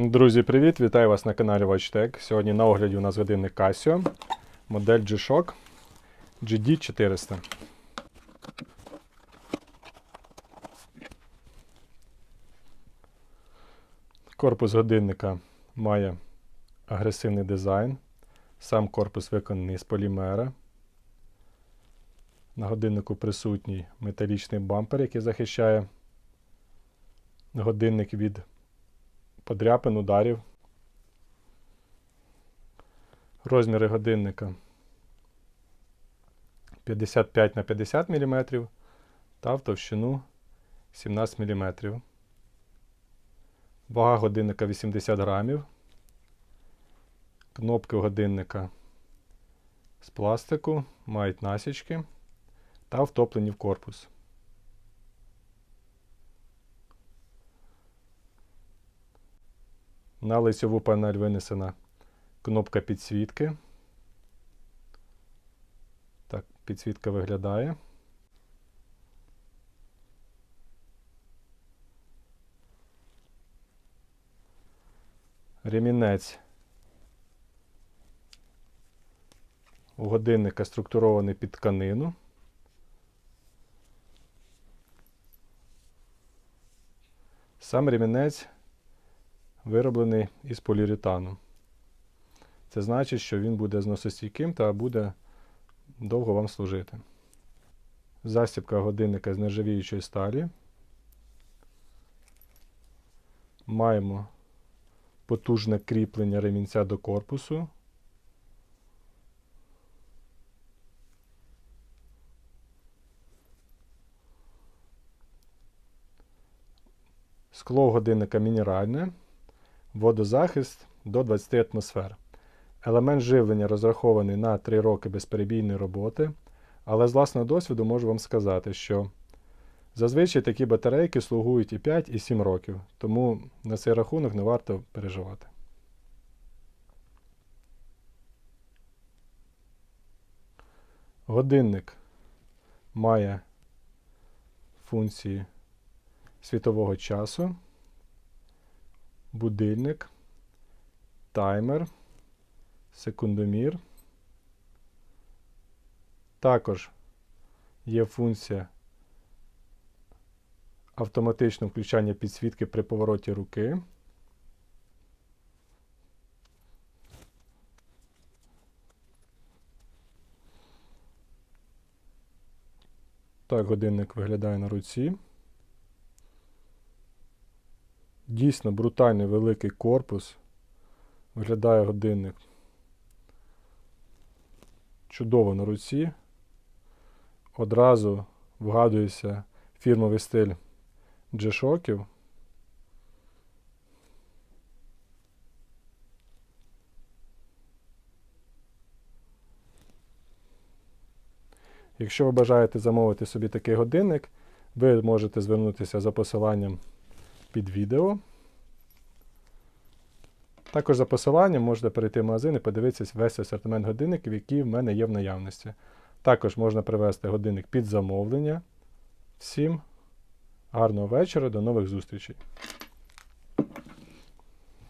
Друзі, привіт! Вітаю вас на каналі WatchTech. Сьогодні на огляді у нас годинник Casio, модель G-Shock GD400. Корпус годинника має агресивний дизайн. Сам корпус виконаний з полімера. На годиннику присутній металічний бампер, який захищає годинник від подряпин, ударів. Розміри годинника 55 на 50 мм та в товщину 17 мм. Вага годинника 80 грамів. Кнопки годинника з пластику, мають насічки та втоплені в корпус. На лицьову панель винесена кнопка підсвітки. Так, підсвітка виглядає. Ремінець у годинника структурований під тканину. Сам ремінець вироблений із поліуретану. Це значить, що він буде зносостійким та буде довго вам служити. Застібка годинника з нержавіючої сталі. Маємо потужне кріплення ремінця до корпусу. Скло годинника мінеральне, водозахист до 20 атмосфер. Елемент живлення розрахований на 3 роки безперебійної роботи, але з власного досвіду можу вам сказати, що зазвичай такі батарейки слугують і 5, і 7 років, тому на цей рахунок не варто переживати. Годинник має функції світового часу, будильник, таймер, секундомір. Також є функція автоматичного включання підсвітки при повороті руки. Так годинник виглядає на руці. Дійсно брутальний великий корпус. Виглядає годинник. Чудово на руці. Одразу вгадується фірмовий стиль G-Shockів. Якщо ви бажаєте замовити собі такий годинник, ви можете звернутися за посиланням під відео. Також за посиланням можна перейти в магазин і подивитися весь асортимент годинників, які в мене є в наявності. Також можна привезти годинник під замовлення. Всім гарного вечора, до нових зустрічей!